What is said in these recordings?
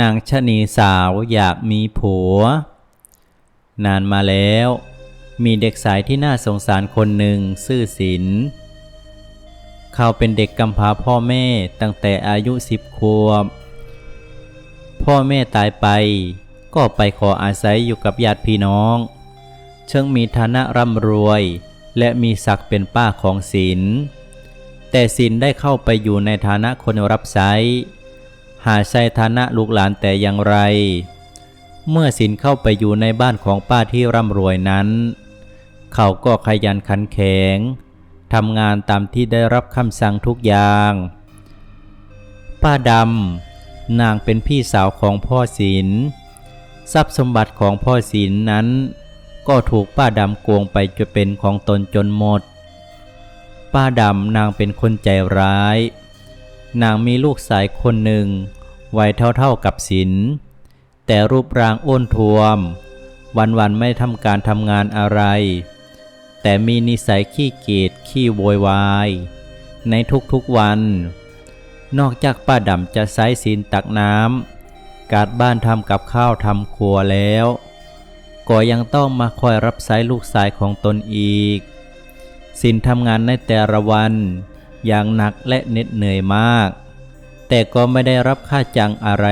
นางชะนีสาวอยากมีผัว นานมาแล้ว มีเด็กสายที่น่าสงสารคนหนึ่งซื่อศิลเขาเป็นเด็กกำพร้าพ่อแม่ตั้งแต่อายุสิบขวบ พ่อแม่ตายไป ก็ไปขออาศัยอยู่กับญาติพี่น้อง เชิงมีฐานะร่ำรวย และมีศักดิ์เป็นป้าของศิลแต่ศิลได้เข้าไปอยู่ในฐานะคนรับใช้ หาใช่ฐานะลูกหลานแต่อย่างไร เมื่อศิลเข้าไปอยู่ในบ้านของป้าที่ร่ำรวยนั้น เขาก็ขยันขันแข็งทำงานตามที่ได้รับคำสั่งทุกอย่าง ป้าดำนางเป็นพี่สาวของพ่อศิลทรัพย์สมบัติของพ่อศิลนั้น ก็ถูกป้าดำโกงไปจนเป็นของตนจนหมด ป้าดำนางเป็นคนใจร้าย นางมีลูกสายคนหนึ่งวัยเท่าๆกับศิลแต่รูปร่างอ้วนท้วม วันๆไม่ทำการทำงานอะไร แต่มีนิสัยขี้เกียจขี้โวยวาย ในทุกๆวัน นอกจากป้าดำจะใช้ศีลตักน้ำการบ้านทำกับข้าวทำครัวแล้ว ก็ยังต้องมาคอยรับใช้ลูกสายของตนอีกสินทำงานในแต่ละวัน อย่างหนักและเหน็ดเหนื่อยมาก แต่ก็ไม่ได้รับค่าจังอะไร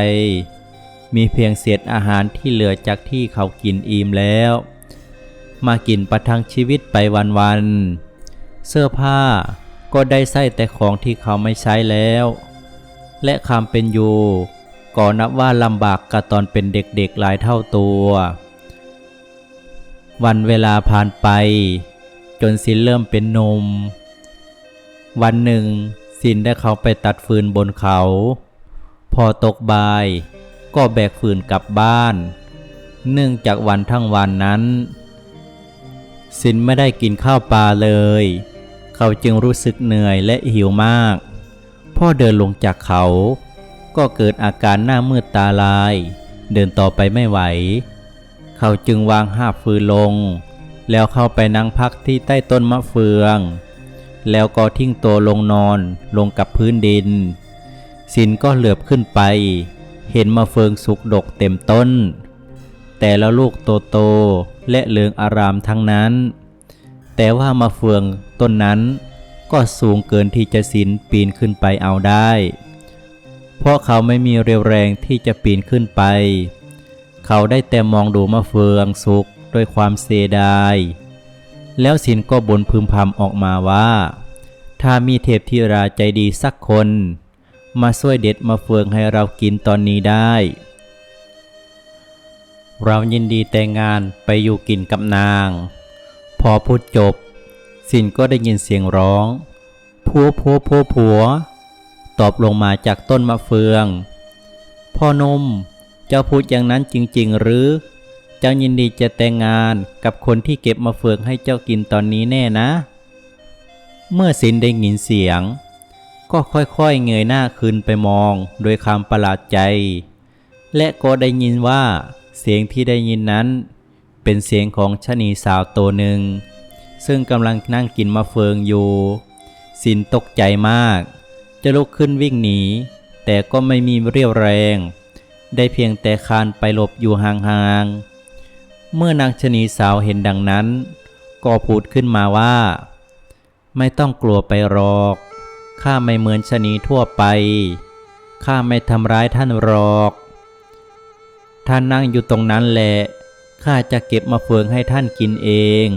มีเพียงเศษอาหารที่เหลือจากที่เขากินอิ่มแล้ว มากินประทังชีวิตไปวันๆเสื้อผ้าก็ได้ใส่แต่ของที่เขาไม่ใช้แล้ว และคำเป็นอยู่ก็นับว่าลำบากกับตอนเป็นเด็กๆหลายเท่าตัว วันเวลาผ่านไป จนสินเริ่มเป็นนม วันหนึ่งสินได้เขาไปตัดฟืนบนเขา พอตกบ่าย ก็แบกฟืนกลับบ้าน เนื่องจากวันทั้งวันนั้น สินไม่ได้กินข้าวปลาเลย เขาจึงรู้สึกเหนื่อยและหิวมาก พ่อเดินลงจากเขา ก็เกิดอาการหน้ามืดตาลาย เดินต่อไปไม่ไหว เขาจึงวางห้าฟืนลง แล้วเข้าไปนั่งพักที่ใต้ต้นมะเฟือง แล้วก็ทิ้งตัวลงนอนลงกับพื้นดิน สินก็เหลือบขึ้นไป เห็นมะเฟืองสุกดกเต็มต้น แต่ละลูกโตโตและเหลืองอารามทั้งนั้น แต่ว่ามะเฟืองต้นนั้นก็สูงเกินที่จะสินปีนขึ้นไปเอาได้ เพราะเขาไม่มีเรียวแรงที่จะปีนขึ้นไป เขาได้แต่มองดูมะเฟืองสุกด้วยความเสียดาย แล้วสินก็บ่นพึมพำออกมาว่า ถ้ามีเทพธิราใจดีสักคน มาช่วยเด็ดมะเฟืองให้เรากินตอนนี้ได้ เรายินดีแต่งงานไปอยู่กินกับนาง พอพูดจบ สินก็ได้ยินเสียงร้องผัวผัวผัวผัว ตอบลงมาจากต้นมะเฟือง พ่อนมเจ้าพูดอย่างนั้นจริง ๆ หรือ เจ้ายินดีจะแต่งงานกับคนที่เก็บมะเฟืองให้เจ้ากินตอนนี้แน่นะ เมื่อสินได้ยินเสียง ก็ค่อยๆเงยหน้าขึ้นไปมองโดยความประหลาดใจ และก็ได้ยินว่าเสียงที่ได้ยินนั้น เป็นเสียงของชะนีสาวตัวหนึ่ง ซึ่งกำลังนั่งกินมะเฟืองอยู่ สินตกใจมาก จะลุกขึ้นวิ่งหนี แต่ก็ไม่มีเรี่ยวแรง ได้เพียงแต่คานไปหลบอยู่ห่างๆ เมื่อนางชะนีสาวเห็นดังนั้น ก็พูดขึ้นมาว่า ไม่ต้องกลัวไปหรอก ข้าไม่เหมือนชะนีทั่วไป ข้าไม่ทำร้ายท่านหรอก ท่านนั่งอยู่ตรงนั้นแหละ ข้าจะเก็บมาเฟืองให้ท่านกินเอง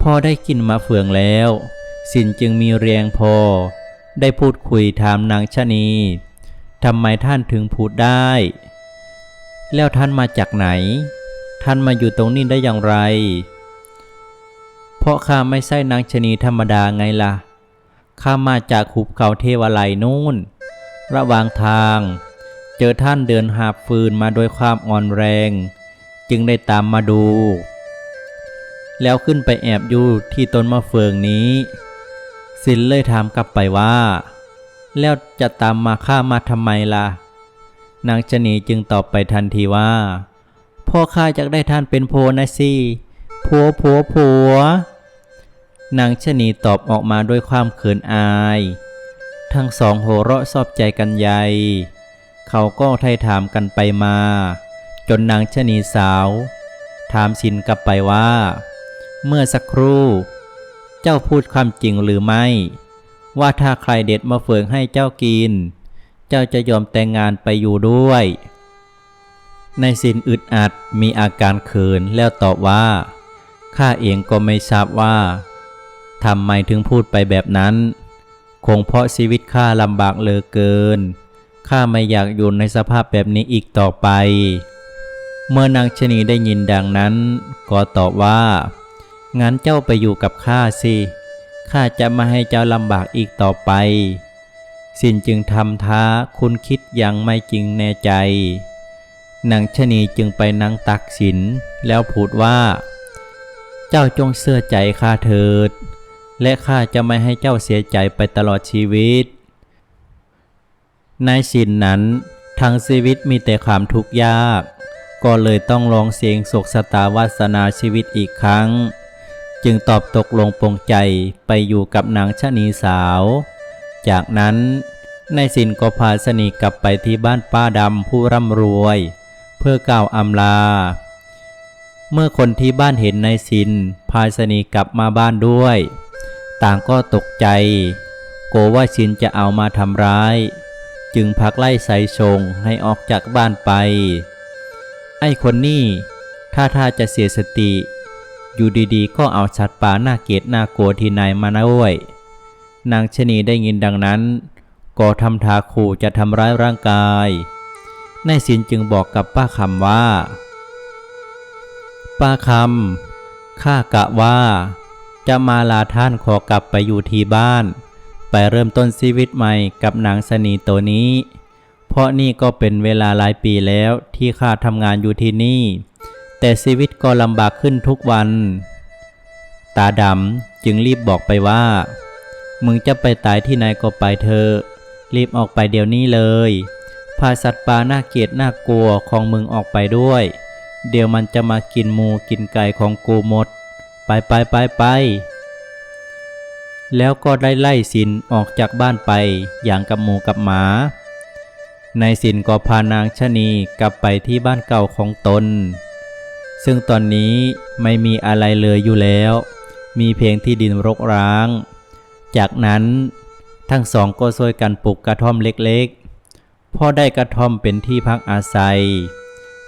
พอได้กินมาเฟืองแล้ว สินจึงมีแรงพอ ได้พูดคุยถามนางชะนีทำไมท่านถึงพูดได้ แล้วท่านมาจากไหน ท่านมาอยู่ตรงนี้ได้อย่างไร เพราะข้าไม่ใช่นางชะนีธรรมดาไงล่ะ ข้ามาจากหุบเขาเทวาลัยนู่น ระหว่างทาง เจอท่านเดินหาบฟืนมาโดยความอ่อนแรง จึงได้ตามมาดู แล้วขึ้นไปแอบอยู่ที่ต้นมะเฟืองนี้ สินเลยถามกลับไปว่า แล้วจะตามมาฆ่ามาทำไมล่ะ นางชะนีจึงตอบไปทันทีว่า พ่อข้าอยากได้ท่านเป็นโพนะสิผัวผัวผัวนางชะนีตอบออกมาด้วยความเขินอาย ทั้งสองโหเราะชอบใจกันใหญ่เขาก็ไถ่ถามกันไปมา จนนางชะนีสาว ถามสินกลับไปว่า เมื่อสักครู่ เจ้าพูดความจริงหรือไม่ ว่าถ้าใครเด็ดมาเฟืองให้เจ้ากิน เจ้าจะยอมแต่งงานไปอยู่ด้วย ในสินอึดอัดมีอาการเขินแล้วตอบว่า ข้าเองก็ไม่ทราบว่าทำไมถึงพูดไปแบบนั้น คงเพราะชีวิตข้าลำบากเหลือเกิน ข้าไม่อยากอยู่ในสภาพแบบนี้อีกต่อไป เมื่อนางชะนีได้ยินดังนั้น ก็ตอบว่า งั้นเจ้าไปอยู่กับข้าสิ ข้าจะไม่ให้เจ้าลำบากอีกต่อไป สินจึงทำท้าคุณคิดยังไม่จริงแน่ใจ นางชะนีจึงไปนั่งตักสินแล้วพูดว่า เจ้าจงเสื่อใจข้าเถิด และข้าจะไม่ให้เจ้าเสียใจไปตลอดชีวิต ในสินนั้นทั้งชีวิตมีแต่ความทุกข์ยาก ก็เลยต้องลองเสียงโศกสตาวาสนาชีวิตอีกครั้ง จึงตอบตกลงปรงใจไปอยู่กับนางชะนีสาว จากนั้นนายสินก็พาสนีกลับไปที่บ้านป้าดำผู้ร่ำรวย พื่อกล่าวอำลา เมื่อคนที่บ้านเห็นนายสินพาสนีกลับมาบ้านด้วย ต่างก็ตกใจโกว่าสินจะเอามาทำร้าย จึงพักไล่ใส่ชงให้ออกจากบ้านไป ไอ้คนนี้ถ้าท่าจะเสียสติ อยู่ดีๆ ก็เอาสัตว์ป่าหน้าเกลียดน่ากลัวที่นายมาด้วยนางชะนีได้ยินดังนั้น ก็ทำทาขู่จะทำร้ายร่างกาย นายสินจึงบอกกับป้าคำว่า ป้าคำข้ากะว่า จะมาลาท่านขอกลับไปอยู่ที่บ้าน ไปเริ่มต้นชีวิตใหม่กับหนางสนีตัวนี้ เพราะนี่ก็เป็นเวลาหลายปีแล้วที่ข้าทำงานอยู่ที่นี่ แต่ชีวิตก็ลำบากขึ้นทุกวัน ตาดำจึงรีบบอกไปว่า มึงจะไปตายที่ไหนก็ไปเถอะรีบออกไปเดี๋ยวนี้เลย พาสัตว์ป่าน่าเกลียดน่ากลัวของมึงออกไปด้วย เดี๋ยวมันจะมากินหมูกินไก่ของกูหมด ไปไปไปไป แล้วก็ได้ไล่สินออกจากบ้านไปอย่างกับหมูกับหมานายสินก็พานางชะนีกลับไปที่บ้านเก่าของตน ซึ่งตอนนี้ไม่มีอะไรเลยอยู่แล้ว มีเพียงที่ดินรกร้าง จากนั้นทั้งสองก็ช่วยกันปลูกกระท่อมเล็กๆ พ่อได้กระท่อมเป็นที่พักอาศัย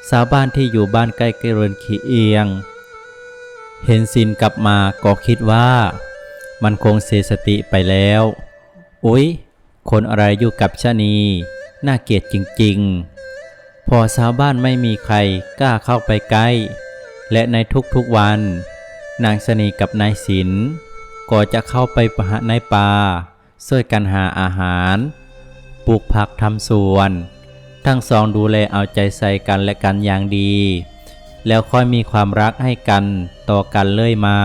ชาวบ้านที่อยู่บ้านใกล้ๆเรนขีเอียง เห็นสินกลับมาก็คิดว่า มันคงเสียสติไปแล้ว อุ๊ย คนอะไรอยู่กับชะนี น่าเกลียดจริงๆ พอชาวบ้านไม่มีใครกล้าเข้าไปใกล้ และในทุกๆวัน นางสนีกับนายศิลก็จะเข้าไปปะหะในป่าช่วยกันหาอาหาร ปลูกผักทำสวน ทั้งสองดูแลเอาใจใส่กันและกันอย่างดี แล้วค่อยมีความรักให้กันต่อกันเลื่อยมา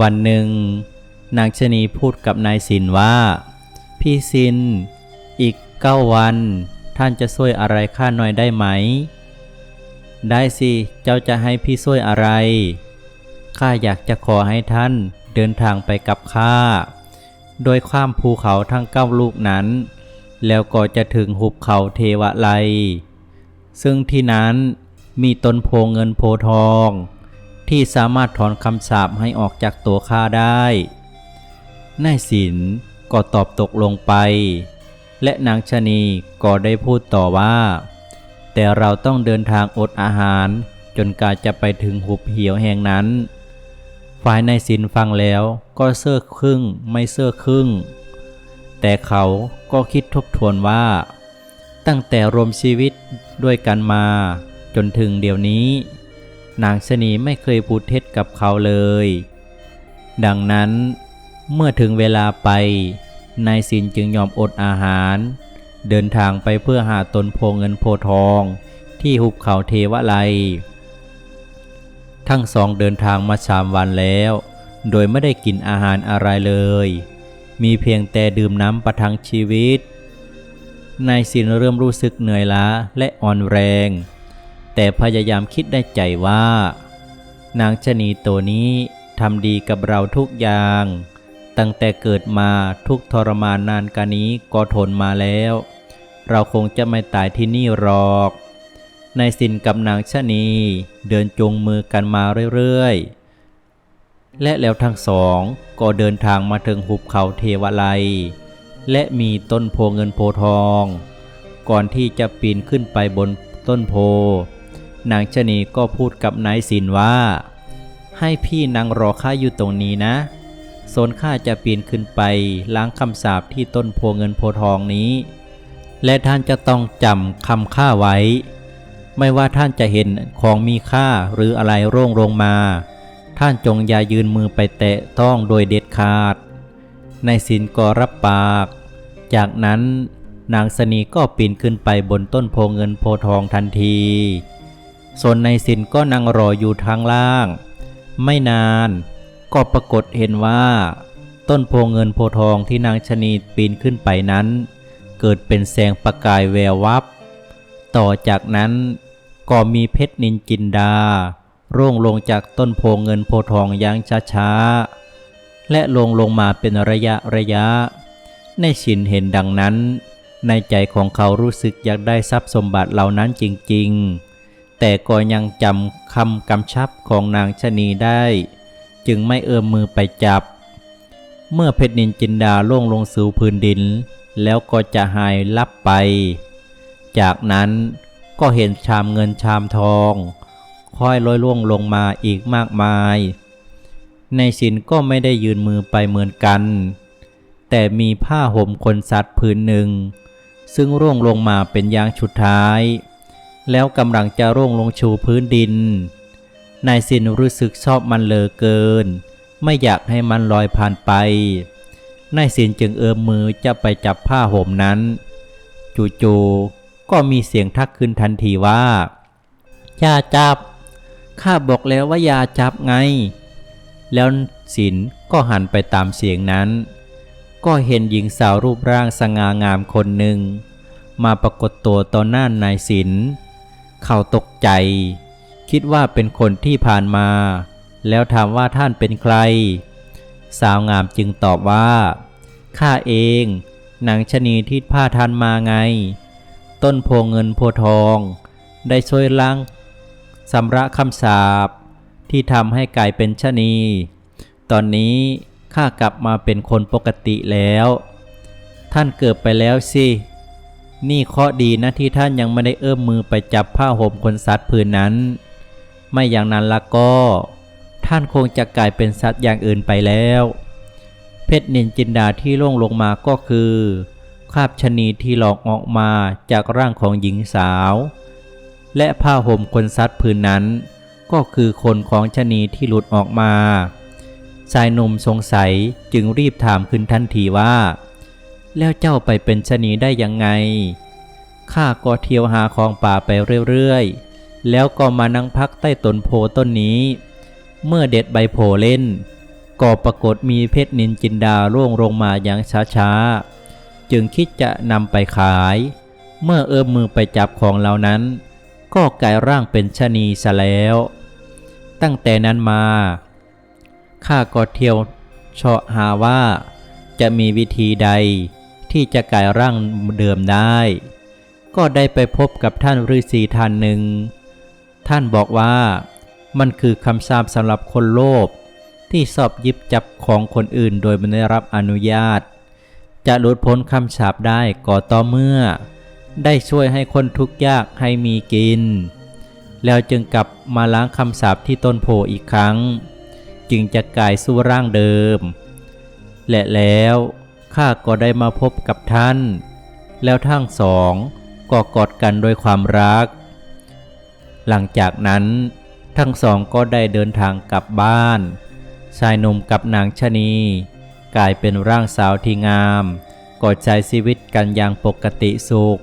วันหนึ่ง นางชะนีพูดกับนายสินว่า พี่สิน อีกเก้าวัน ท่านจะช่วยอะไรข้าหน่อยได้ไหม ได้สิ เจ้าจะให้พี่ช่วยอะไร ข้าอยากจะขอให้ท่านเดินทางไปกับข้าโดยข้ามภูเขาทั้งเก้าลูกนั้น แล้วก็จะถึงหุบเขาเทวไลซึ่งที่นั้นมีต้นโพเงินโพทอง ที่สามารถถอนคำสาปให้ออกจากตัวข้าได้นายสินก็ตอบตกลงไป และนางชะนีก็ได้พูดต่อว่า แต่เราต้องเดินทางอดอาหาร จนกาจะไปถึงหุบเหี่ยวแห่งนั้น ฝ่ายนายสินฟังแล้วก็เสื้อครึ่งไม่เสื้อครึ่ง แต่เขาก็คิดทบทวนว่า ตั้งแต่รวมชีวิตด้วยกันมาจนถึงเดี๋ยวนี้ นางชนีไม่เคยพูดเท็จกับเขาเลย ดังนั้นเมื่อถึงเวลาไป นายสินจึงยอมอดอาหาร เดินทางไปเพื่อหาตนโพเงินโพทองที่หุบเขาเทวไลทั้งสองเดินทางมาสามวันแล้ว โดยไม่ได้กินอาหารอะไรเลย มีเพียงแต่ดื่มน้ำประทังชีวิต นายสินเริ่มรู้สึกเหนื่อยล้าและอ่อนแรง แต่พยายามคิดได้ใจว่า นางชะนีตัวนี้ทำดีกับเราทุกอย่าง ตั้งแต่เกิดมาทุกทรมานนานกานี้ก็ทนมาแล้ว เราคงจะไม่ตายที่นี่หรอกนายสินกับนางชะนีเดินจูงมือกันมาเรื่อยๆ และแล้วทั้งสองก็เดินทางมาถึงหุบเขาเทวไลและมีต้นโพเงินโพทอง ก่อนที่จะปีนขึ้นไปบนต้นโพ นางชะนีก็พูดกับนายสินว่า ให้พี่นางรอข้าอยู่ตรงนี้นะโซนข้าจะปีนขึ้นไปล้างคำสาปที่ต้นโพเงินโพทองนี้ และท่านจะต้องจำคำข้าไว้ ไม่ว่าท่านจะเห็นของมีค่าหรืออะไรร่วงลงมา ท่านจงอย่ายืนมือไปแตะต้องโดยเด็ดขาด ในายสินก็รับปาก จากนั้นนางสนีก็ปีนขึ้นไปบนต้นโพเงินโพทองทันที ส่วนนายสินก็นั่งรออยู่ทางล่าง ไม่นานก็ปรากฏเห็นว่า ต้นโพเงินโพทองที่นางชนีปีนขึ้นไปนั้น เกิดเป็นแสงประกายแวววับ ต่อจากนั้นก็มีเพชรนินจินดา ร่วงลงจากต้นโพเงินโพทองอย่างช้าๆ และลงลงมาเป็นระยะระยะ ในชินเห็นดังนั้น ในใจของเขารู้สึกอยากได้ทรัพย์สมบัติเหล่านั้นจริงๆ แต่ก็ยังจำคำกำชับของนางชะนีได้ จึงไม่เอื้อมมือไปจับ เมื่อเพชรนินจินดาล่วงลงสู่พื้นดิน แล้วก็จะหายลับไป จากนั้นก็เห็นชามเงินชามทอง ค่อยลอยล่วงลงมาอีกมากมาย ในสินก็ไม่ได้ยืนมือไปเหมือนกัน แต่มีผ้าห่มคนสัตว์ผืนหนึ่ง ซึ่งร่วงลงมาเป็นยางชุดท้าย แล้วกำลังจะร่วงลงชูพื้นดิน นายสินรู้สึกชอบมันเลอเกิน ไม่อยากให้มันลอยผ่านไปนายสินจึงเอื้อมมือจะไปจับผ้าห่มนั้น จู่ๆก็มีเสียงทักขึ้นทันทีว่า อย่าจับ ข้าบอกแล้วว่าอย่าจับไง แล้วสินก็หันไปตามเสียงนั้น ก็เห็นหญิงสาวรูปร่างสง่างามคนหนึ่ง มาปรากฏตัวต่อหน้านายสินเขาตกใจ คิดว่าเป็นคนที่ผ่านมา แล้วถามว่าท่านเป็นใคร สาวงามจึงตอบว่า ข้าเองนางชะนีที่พาท่านมาไง ต้นโพเงินโพทอง ได้ช่วยล้าง สำระคำสาปที่ทำให้กลายเป็นชะนี ตอนนี้ข้ากลับมาเป็นคนปกติแล้ว ท่านเกิดไปแล้วสิ นี่เคราะดีนะที่ท่านยังไม่ได้เอื้อมมือไปจับผ้าห่มคนสัตว์ผืนนั้น ไม่อย่างนั้นละก็ ท่านคงจะกลายเป็นสัตว์อย่างอื่นไปแล้ว เพชรนินจินดาที่ล่วงลงมาก็คือ คาบชะนีที่หลอกออกมาจากร่างของหญิงสาว และผ้าห่มคนซัดผืนนั้น ก็คือคนของชะนีที่หลุดออกมาชายหนุ่มสงสัยจึงรีบถามขึ้นทันทีว่า แล้วเจ้าไปเป็นชะนีได้ยังไงข้าก็เที่ยวหาของป่าไปเรื่อยๆ แล้วก็มานั่งพักใต้ต้นโพต้นนี้ เมื่อเด็ดใบโพเล่น ก็ปรากฏมีเพชรนินจินดาร่วงลงมาอย่างช้าๆ จึงคิดจะนำไปขาย เมื่อเอื้อมมือไปจับของเหล่านั้น ก็กลายร่างเป็นชะนีซะแล้ว ตั้งแต่นั้นมาข้าก็เที่ยวเฉาะหาว่า จะมีวิธีใดที่จะกลายร่างเดิมได้ ก็ได้ไปพบกับท่านฤาษีท่านหนึ่ง ท่านบอกว่ามันคือคำสาปสำหรับคนโลภที่สอบยิบจับของคนอื่นโดยไม่ได้รับอนุญาต จะหลุดพ้นคำสาปได้ก็ต่อเมื่อ ได้ช่วยให้คนทุกข์ยากให้มีกิน แล้วจึงกลับมาล้างคำสาปที่ต้นโพอีกครั้ง จึงจะกลายสู่ร่างเดิม และแล้วข้าก็ได้มาพบกับท่าน แล้วทั้งสองก็กอดกันด้วยความรัก หลังจากนั้นทั้งสองก็ได้เดินทางกลับบ้าน ชายหนุ่มกับนางชะนีกลายเป็นร่างสาวที่งาม กอดใช้ชีวิตกันอย่างปกติสุข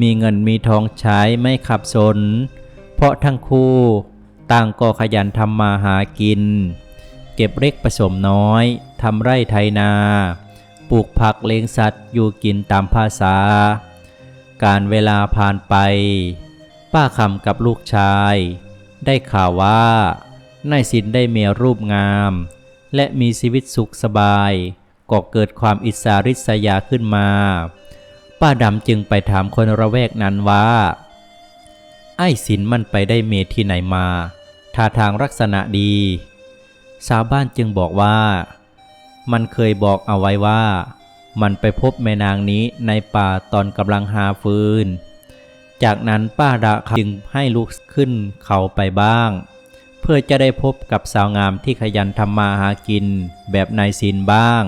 มีเงินมีทองใช้ไม่ขับสน เพราะทั้งคู่ต่างก็ขยันทำมาหากิน เก็บเล็กผสมน้อยทำไร่ไถนา ปลูกผักเลี้ยงสัตว์อยู่กินตามภาษา การเวลาผ่านไป ป้าคำกับลูกชาย ได้ข่าวว่านายสินได้เมียรูปงาม และมีชีวิตสุขสบาย ก็เกิดความอิสาริษยาขึ้นมา ป้าดำจึงไปถามคนระแวกนั้นว่า ไอ้สินมันไปได้เมที่ไหนมาท่าทางลักษณะดี ชาวบ้านจึงบอกว่า มันเคยบอกเอาไว้ว่า มันไปพบแม่นางนี้ในป่าตอนกำลังหาฟืน จากนั้นป้าดาจึงให้ลุกขึ้นเขาไปบ้าง เพื่อจะได้พบกับสาวงามที่ขยันทำมาหากินแบบนายสินบ้าง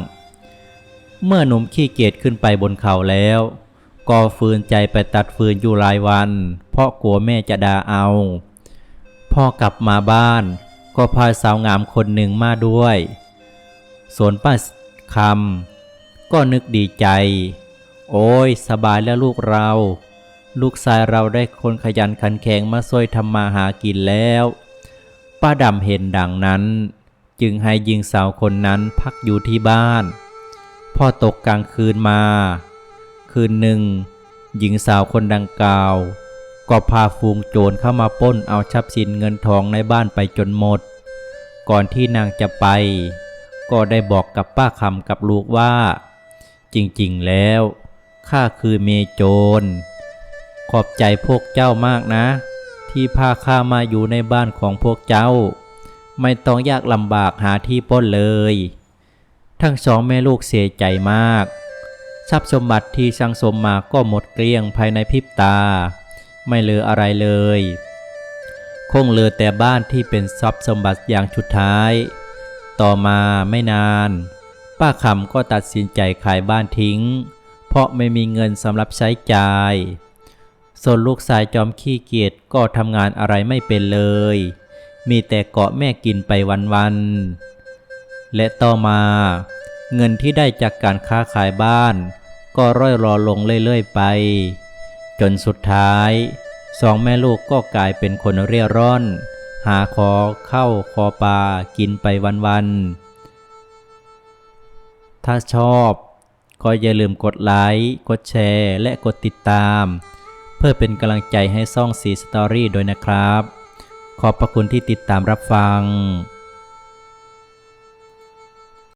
เมื่อหนุ่มขี้เกียจขึ้นไปบนเขาแล้ว ก็ฟืนใจไปตัดฟืนอยู่หลายวัน เพราะกลัวแม่จะด่าเอา พ่อกลับมาบ้าน ก็พาสาวงามคนหนึ่งมาด้วย ส่วนป้าคำก็นึกดีใจ โอ้ยสบายแล้วลูกเรา ลูกชายเราได้คนขยันขันแข็งมาช่วยทำมาหากินแล้ว ป้าดำเห็นดังนั้น จึงให้หญิงสาวคนนั้นพักอยู่ที่บ้าน พ่อตกกลางคืนมา คืนหนึ่ง หญิงสาวคนดังกล่าว ก็พาฟูงโจรเข้ามาป้นเอาทรัพย์สินเงินทองในบ้านไปจนหมด ก่อนที่นางจะไป ก็ได้บอกกับป้าคำกับลูกว่า จริงๆแล้วข้าคือเมโจร ขอบใจพวกเจ้ามากนะ ที่พาข้ามาอยู่ในบ้านของพวกเจ้า ไม่ต้องยากลำบากหาที่ป้นเลย ทั้งสองแม่ลูกเสียใจมาก ทรัพย์สมบัติที่สังสมมาก็หมดเกลี้ยงภายในพริบตา ไม่เหลืออะไรเลย คงเหลือแต่บ้านที่เป็นทรัพย์สมบัติอย่างชุดท้าย ต่อมาไม่นาน ป้าคำก็ตัดสินใจขายบ้านทิ้ง เพราะไม่มีเงินสำหรับใช้จ่าย ส่วนลูกชายจอมขี้เกียจก็ทำงานอะไรไม่เป็นเลย มีแต่เกาะแม่กินไปวันๆและต่อมา เงินที่ได้จากการค้าขายบ้าน ก็ร่อยรอลงเรื่อยๆไป จนสุดท้าย สองแม่ลูกก็กลายเป็นคนเร่ร่อน หาขอเข้าคอปลากินไปวันๆถ้าชอบ ก็อย่าลืมกดไลค์กดแชร์ และกดติดตาม เพื่อเป็นกำลังใจให้ซ่องสีสตอรี่โดยนะครับ ขอบพระคุณที่ติดตามรับฟัง